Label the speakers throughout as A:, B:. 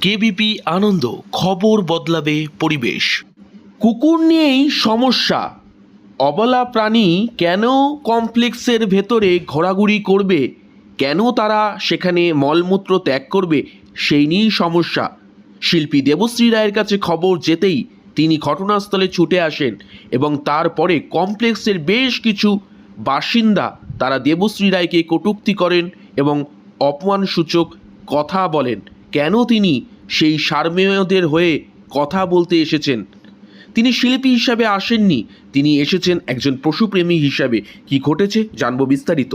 A: KBP আনন্দ খবর বদলাবে পরিবেশ। কুকুর নিয়েই সমস্যা। অবলা প্রাণী কেন কমপ্লেক্সের ভেতরে ঘোরাঘুরি করবে? কেন তারা সেখানে মলমূত্র ত্যাগ করবে? সেই নিয়েই সমস্যা। শিল্পী দেবশ্রী রায়ের কাছে খবর যেতেই তিনি ঘটনাস্থলে ছুটে আসেন এবং তারপরে কমপ্লেক্সের বেশ কিছু বাসিন্দা তারা দেবশ্রী রায়কে কটূক্তি করেন এবং অপমানসূচক কথা বলেন। কেন তিনি সেই সারমেয়দের হয়ে কথা বলতে এসেছেন? তিনি শিল্পী হিসাবে আসেননি, তিনি এসেছেন একজন পশুপ্রেমী হিসাবে। কি ঘটেছে জানব বিস্তারিত।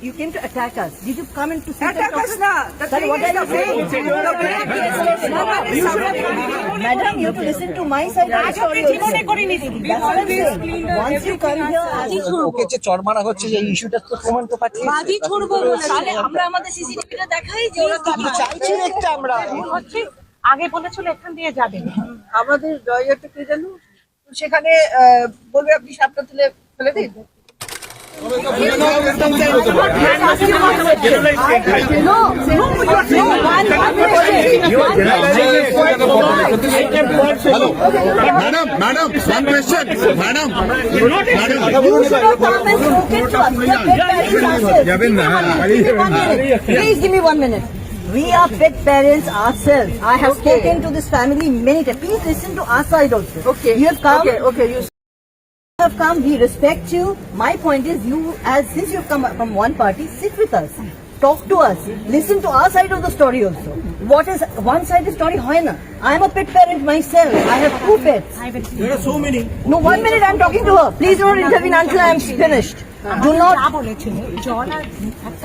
B: You came to attack us. Did you come in to sit
C: Attack us না। The
B: Sir, what are you saying? Madam, you have to listen to my side of the story That's what I'm saying. Once you come here, as-
D: ওকে যে চড় মারা হচ্ছে এই ইস্যুটা তো প্রমাণ তো পাচ্ছি
C: বাজি ছড়বো। তাহলে আমরা আমাদের সিসিটিভিটা দেখাই যে ওরা কি।
D: চাইছি একটা আমরা
C: হচ্ছে আগে বলেছিল এখান দিয়ে যাবে
E: আমাদের ড্রয়ারটা কে জানো সেখানে বলবে আপনি সাপটা তুলে ফেলে দিন
F: Madam, madam, one question. Madam, madam,
B: please give me one minute. We are pet parents ourselves. I have okay. spoken to this family many times. Please listen to our side also.
E: Okay.
B: You have come.
E: Okay. Okay. You
B: have come, we respect you. My point is, you, as since you've come from one party, sit with us. Talk to us. Listen to our side of the story also. What is one side of the story? Hoina. I am a pet parent myself. I have two pets.
D: There are so many.
B: No, one minute I'm talking to her. Please don't intervene until I'm finished. Do not.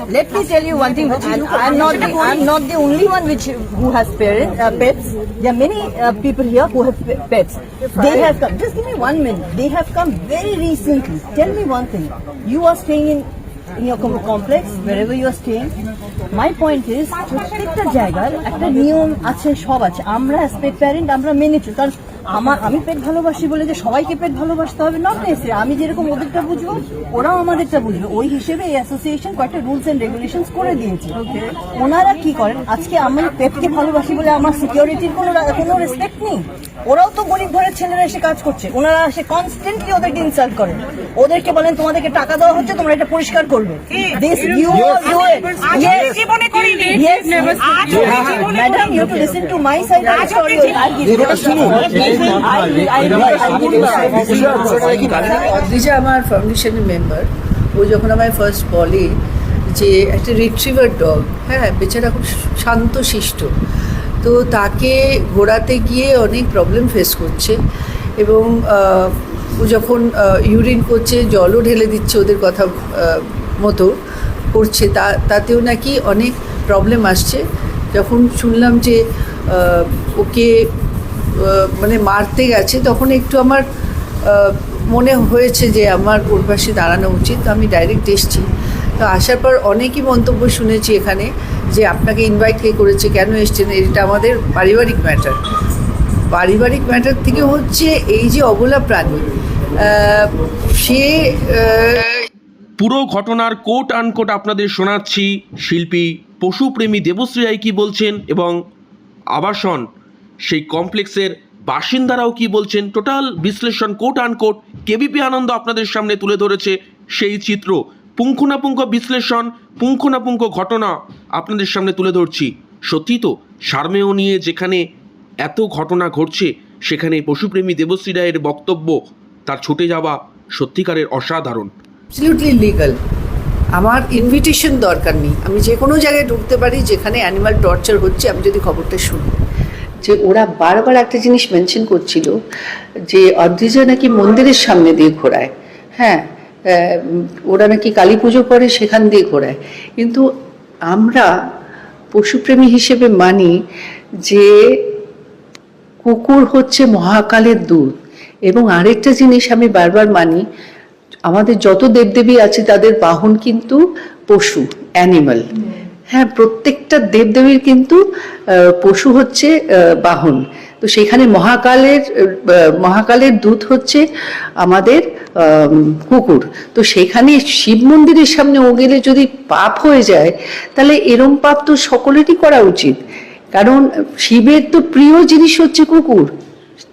B: Let me tell you one thing. And I'm not. The, I'm not the only one which who has parents, uh, pets. There are many uh, people here who have pets. They have come. Just give me one minute. They have come very recently. Tell me one thing. You are staying in. In your com- complex, wherever you are staying, my point is প্রত্যেকটা জায়গার একটা নিয়ম আছে সব আছে। আমরা as পেট parent আমরা মেনে চলি। কারণ আমার আমি পেট ভালোবাসি বলে যে সবাইকে পেট ভালোবাসতে হবে নট নেসে আমি যেরকম ওদেরটা বুঝব ওরাও আমাদেরটা বুঝবে। ওই হিসেবে এই অ্যাসোসিয়েশন কয়েকটা রুলস অ্যান্ড রেগুলেশনস করে দিয়েছে। ওনারা কি করেন? আজকে আমি পেটকে ভালোবাসি বলে আমার সিকিউরিটির কোনো কোনো রেসপেক্ট নেই। ওরাও তো গরিব ঘরের ছেলেরা এসে কাজ করছে। ওনারা এসে কনস্ট্যান্টলি ওদেরকে ইনসাল্ট করেন। ওদেরকে বলেন তোমাদেরকে টাকা দেওয়া হচ্ছে তোমরা এটা পরিষ্কার করবে। দিস ইউ ডু ইট
C: জীবনে.
E: অদ্রিজা আমার ফাউন্ডেশনের মেম্বার ও যখন আমায় ফার্স্ট বলে যে একটা রিট্রিভার ডগ হ্যাঁ বেচারা খুব শান্ত শিষ্ট তো তাকে ঘোরাতে গিয়ে অনেক প্রবলেম ফেস করছে এবং যখন ইউরিন করছে, জলও ঢেলে দিচ্ছে ওদের কথা মতো করছে, তা, তাতেও নাকি অনেক প্রবলেম আসছে। যখন শুনলাম যে ওকে মানে মারতে গেছে, তখন একটু আমার মনে হয়েছে যে আমার ওর পাশে দাঁড়ানো উচিত, তো আমি ডাইরেক্ট এসেছি। তো আসার পর অনেকই মন্তব্য শুনেছি এখানে যে, আপনাকে ইনভাইট কে করেছে, কেন এসছেন, এটা আমাদের পারিবারিক ম্যাটার পারিবারিক ম্যাটার থেকে হচ্ছে এই যে অবলা প্রাণী সে
A: পুরো ঘটনার কোট আনকোট আপনাদের শোনাচ্ছি। শিল্পী পশুপ্রেমী দেবশ্রী রায় কি বলছেন এবং আবাসন, সেই কমপ্লেক্সের বাসিন্দারাও কি বলছেন? টোটাল বিশ্লেষণ কোট আনকোট কেবিপি আনন্দ আপনাদের সামনে তুলে ধরেছে সেই চিত্র। পুঙ্খানুপুঙ্খ বিশ্লেষণ, পুঙ্খানুপুঙ্খ ঘটনা আপনাদের সামনে তুলে ধরছি। সত্যি তো, সার্মেয় নিয়ে যেখানে এত ঘটনা ঘটছে সেখানে পশুপ্রেমী দেবশ্রী রায়ের বক্তব্য। তার ছুটে যাওয়া সত্যিকারের অসাধারণ।
E: অ্যাবসলিউটলি লিগাল আমার ইনভিটেশন দরকার নেই। আমি যে কোনো জায়গায় ঢুকতে পারি যেখানে অ্যানিমাল টর্চার হচ্ছে আমি যদি খবরটা শুনি। যে ওরা বারবার একটা জিনিস মেনশন করছিল যে অদ্রিজা নাকি মন্দিরের সামনে দিয়ে ঘোরায়। হ্যাঁ ওরা নাকি কালী পুজো করে সেখান দিয়ে ঘোরায়। কিন্তু আমরা পশুপ্রেমী হিসেবে মানি যে কুকুর হচ্ছে মহাকালের দূত। এবং আরেকটা জিনিস আমি বারবার মানি আমাদের যত দেবদেবী আছে তাদের বাহন কিন্তু পশু অ্যানিমাল হ্যাঁ প্রত্যেকটা দেবদেবীর কিন্তু পশু হচ্ছে বাহন। তো সেখানে মহাকালের মহাকালের দূত হচ্ছে আমাদের আম, কুকুর। তো সেখানে শিব মন্দিরের সামনে ও গেলে যদি পাপ হয়ে যায় তাহলে এরম পাপ তো সকলেরই করা উচিত। কারণ শিবের তো প্রিয় জিনিস হচ্ছে কুকুর,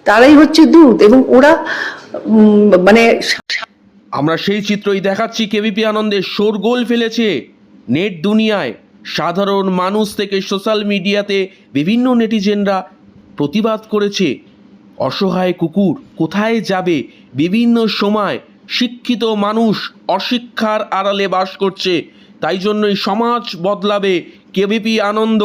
E: তারাই হচ্ছে দুধ এবং ওরা মানে
A: আমরা সেই চিত্রই দেখাচ্ছি কেবিপি আনন্দের শোরগোল ফেলেছে নেট দুনিয়ায়। সাধারণ মানুষ থেকে সোশ্যাল মিডিয়াতে বিভিন্ন নেটিজেনরা প্রতিবাদ করেছে, অসহায় কুকুর কোথায় যাবে? বিভিন্ন সময় শিক্ষিত মানুষ অশিক্ষার আড়ালে বাস করছে, তাই জন্যই সমাজ বদলাবে কেবিপি আনন্দ।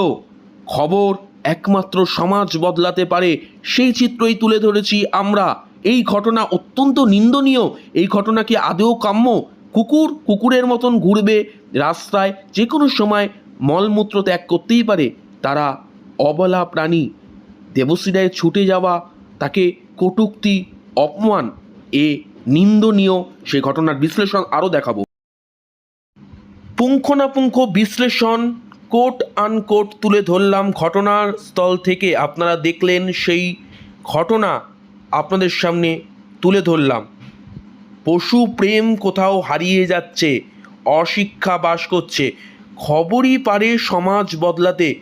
A: খবর একমাত্র সমাজ বদলাতে পারে, সেই চিত্রই তুলে ধরেছি আমরা। এই ঘটনা অত্যন্ত নিন্দনীয়। এই ঘটনা কি আদৌ কাম্য? কুকুর কুকুরের মতন ঘুরবে রাস্তায় যে কোনো সময়। মলমূত্র ত্যাগ করতেই পারে, তারা অবলা প্রাণী। দেবশ্রীরায় ছুটে যাওয়া তাকে কটুক্তি, অপমান, এ নিন্দনীয়। সে ঘটনার বিশ্লেষণ আরও দেখাবো। পুঙ্খানুপুঙ্খ বিশ্লেষণ কোট আনকোট তুলে ধরলাম ঘটনার স্থল থেকে। আপনারা দেখলেন সেই ঘটনা আপনাদের সামনে তুলে ধরলাম। পশু প্রেম কোথাও হারিয়ে যাচ্ছে, অশিক্ষা বাস করছে। খবরই পারে সমাজ বদলাতে।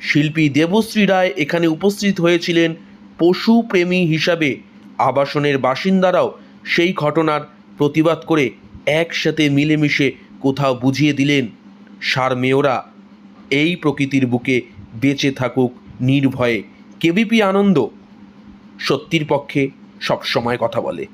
A: শিল্পী দেবশ্রী রায় এখানে উপস্থিত হয়েছিলেন পশু প্রেমী হিসাবে। আবাসনের বাসিন্দারাও সেই ঘটনার প্রতিবাদ করে একসাথে মিলেমিশে কোথাও বুঝিয়ে দিলেন সার সারমেয়রা এই প্রকৃতির বুকে বেঁচে থাকুক নির্ভয়ে। কেবিপি আনন্দ? সত্যির পক্ষে সবসময় কথা বলে।